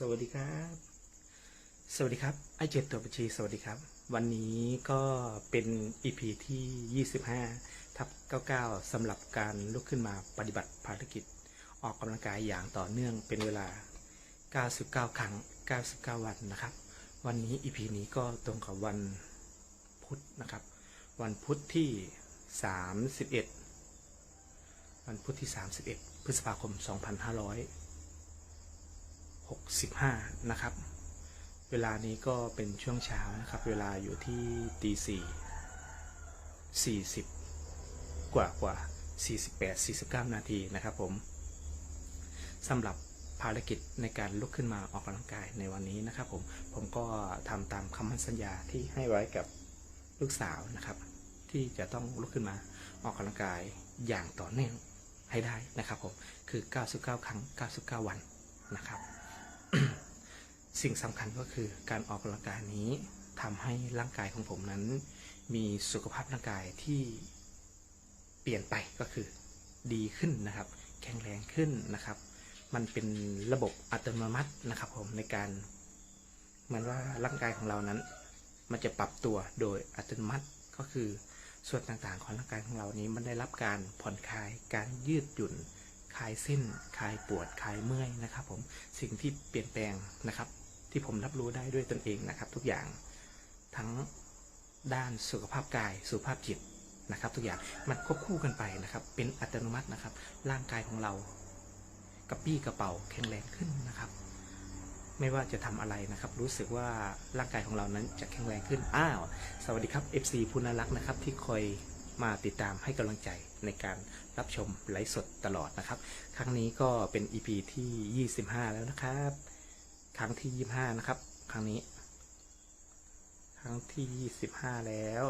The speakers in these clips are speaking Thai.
สวัสดีครับ สวัสดีครับไอเจ็ดตัวบัญชีสวัสดีครับ วันนี้ก็เป็น EP ที่ 25 ทับ 99สำหรับการลุกขึ้นมาปฏิบัติภารกิจ ออกกำลังกายอย่างต่อเนื่องเป็นเวลา 99 ครั้ง 99 วันนะครับ วันนี้ EP นี้ก็ตรงกับวันพุธนะครับ วันพุธที่ 31 วันพุธที่ 31 พฤษภาคม 2500 65 นะครับ เวลานี้ก็เป็นช่วงเช้านะครับ เวลาอยู่ที่ตีสี่สี่สิบกว่ากว่าสี่สิบแปดสี่สิบเก้านาทีนะครับผมสำหรับภารกิจในการลุกขึ้นมาออกกำลังกายในวันนี้นะครับ ผมผมก็ทำตามคำมั่นสัญญาที่ให้ไว้กับลูกสาวนะครับ ที่จะต้องลุกขึ้นมาออกกำลังกายอย่างต่อเนื่องให้ได้นะครับผมคือ 99 ครั้ง 99 วันนะครับ สิ่งสำคัญก็คือการออกกำลังกายนี้ทำให้ร่างกายของผมนั้น มีสุขภาพร่างกายที่เปลี่ยนไปก็คือดีขึ้นนะครับ แข็งแรงขึ้นนะครับ มันเป็นระบบอัตโนมัตินะครับผมในการเหมือนว่าร่างกายของเรานั้น มันจะปรับตัวโดยอัตโนมัติก็คือส่วนต่างๆ ของร่างกายของเรานี้มันได้รับการผ่อนคลายการยืดหยุ่นคลายเส้นคลายปวดคลายเมื่อยนะครับ ผมสิ่งที่เปลี่ยนแปลงนะครับ ที่ผมรับรู้ได้ด้วยตนเองนะครับ ทุกอย่างทั้งด้านสุขภาพกาย สุขภาพจิตนะครับ ทุกอย่างมันควบคู่กันไปนะครับ เป็นอัตโนมัตินะครับ ร่างกายของเรากระปี้กระเป๋าแข็งแรงขึ้นนะครับ ไม่ว่าจะทำอะไรนะครับ รู้สึกว่าร่างกายของเรานั้นจะแข็งแรงขึ้นอ้าว สวัสดีครับ FC พุนารักนะครับ ที่คอยมาติดตามให้กำลังใจในการรับชมไลฟ์สดตลอดนะครับ ครั้งนี้ก็เป็น EP ที่ 25 แล้วนะครับ ครั้งที่25นะครับ ครั้งนี้ ครั้งที่25แล้ว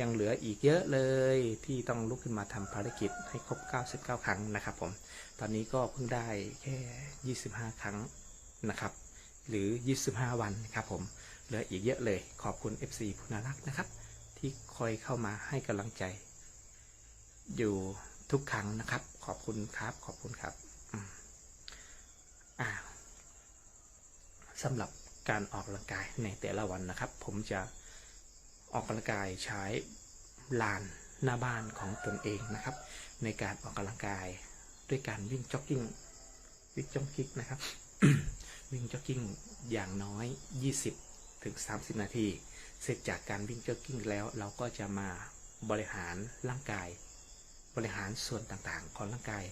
ยังเหลืออีกเยอะเลยที่ต้องลุกขึ้นมาทำภารกิจให้ครบ 99 ครั้งนะครับผม ตอนนี้ก็เพิ่งได้แค่ 25 ครั้งนะครับ หรือ 25 วันครับผม เหลืออีกเยอะเลย ขอบคุณ FC ผู้น่ารักนะครับ ที่คอยเข้ามาให้กำลังใจ อยู่ทุกครั้งนะครับ ขอบคุณครับ ขอบคุณครับ อ่า สำหรับการออกกำลังกายในแต่ละวันนะครับ ผมจะออกกำลังกายใช้ลานหน้าบ้านของตนเองนะครับ ในการออกกำลังกายด้วยการวิ่งจ็อกกิ้งวิ่งจ็อกกิ้งนะครับ วิ่งจ็อกกิ้งอย่างน้อย 20ถึง30 นาที เสร็จจากการวิ่งจ็อกกิ้งแล้วเราก็จะมาบริหารร่างกาย บริหารส่วนต่างๆ ของร่างกาย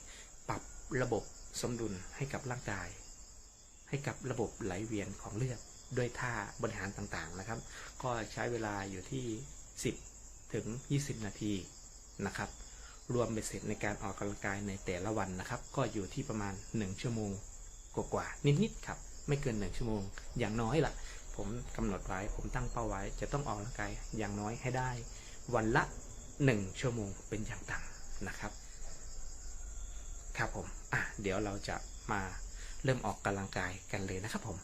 ปรับระบบสมดุลให้กับร่างกาย ให้กับระบบไหลเวียนของเลือดด้วยท่าบริหารต่างๆนะครับ ก็ใช้เวลาอยู่ที่ 10 ถึง 20 นาทีนะครับ รวมเบ็ดเสร็จในการออกกำลังกายในแต่ละวันนะครับ ก็อยู่ที่ประมาณ 1 ชั่วโมงกว่าๆนิดๆครับ ไม่เกิน 1 ชั่วโมง อย่างน้อยล่ะ ผมกำหนดไว้ ผมตั้งเป้าไว้ จะต้องออกกำลังกายอย่างน้อยให้ได้ วันละ 1 ชั่วโมงเป็นอย่างต่ำนะครับ ครับผม อะ เดี๋ยวเราจะมา เริ่มออกกำลังกายกันเลยนะครับผม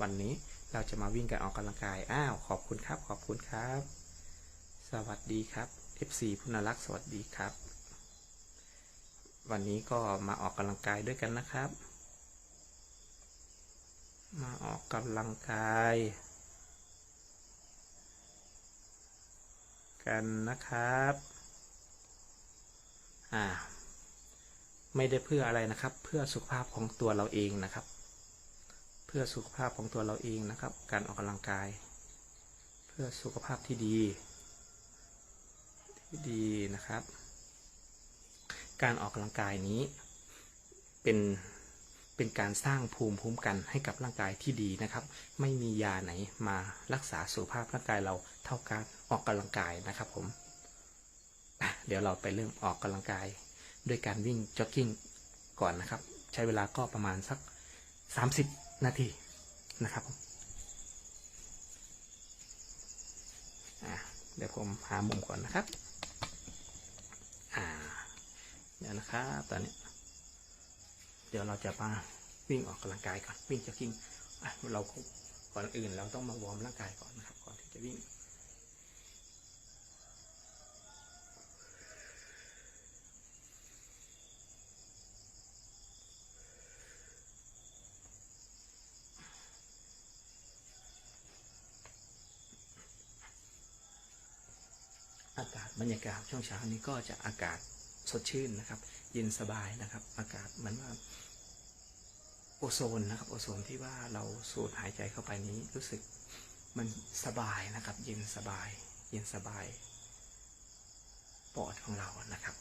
วันนี้เราจะมาวิ่งกันออกกำลังกาย อ้าว ขอบคุณครับ ขอบคุณครับ สวัสดีครับ FC พุนารักษ์สวัสดีครับ วันนี้ก็มาออกกำลังกายด้วยกันนะครับ มาออกกำลังกาย กันนะครับ อ่า ไม่ได้เพื่ออะไรนะครับ เพื่อสุขภาพของตัวเราเองนะครับ เพื่อสุขภาพของตัวเราเองนะครับ การออกกำลังกาย เพื่อสุขภาพที่ดี ที่ดีนะครับ การออกกำลังกายนี้เป็นเป็นการสร้างภูมิคุ้มกันให้กับร่างกายที่ดีนะครับ ไม่มียาไหนมารักษาสุขภาพร่างกายเราเท่าการออกกำลังกายนะครับผม เดี๋ยวเราไปเริ่มออกกำลังกาย ด้วยการวิ่งจ็อกกิ้งก่อนนะครับ ใช้เวลาก็ประมาณสัก 30 นาทีนะครับผมเดี๋ยวผมหามุมก่อนนะครับอ่าเดี๋ยวนะครับตอนนี้ เดี๋ยวเราจะมาวิ่งออกกำลังกายก่อนวิ่งจ็อกกิ้งเราก่อนอื่นเราต้องมาวอร์มร่างกายก่อนนะครับ ก่อนที่จะวิ่ง อากาศบรรยากาศช่วงเช้านี้ก็จะอากาศสดชื่นนะครับ เย็นสบายนะครับ อากาศเหมือนว่าโอโซนนะครับโอโซนที่ว่าเราสูดหายใจเข้าไปนี้รู้สึกมันสบายนะครับ เย็นสบาย เย็นสบาย ปอดของเรานะครับ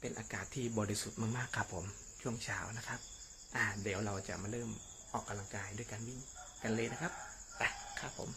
เป็นอากาศที่บริสุทธิ์มากๆครับผมช่วงเช้านะครับอ่าเดี๋ยวเราจะมาเริ่มออกกำลังกายด้วยการวิ่งกันเลยนะครับไปครับผม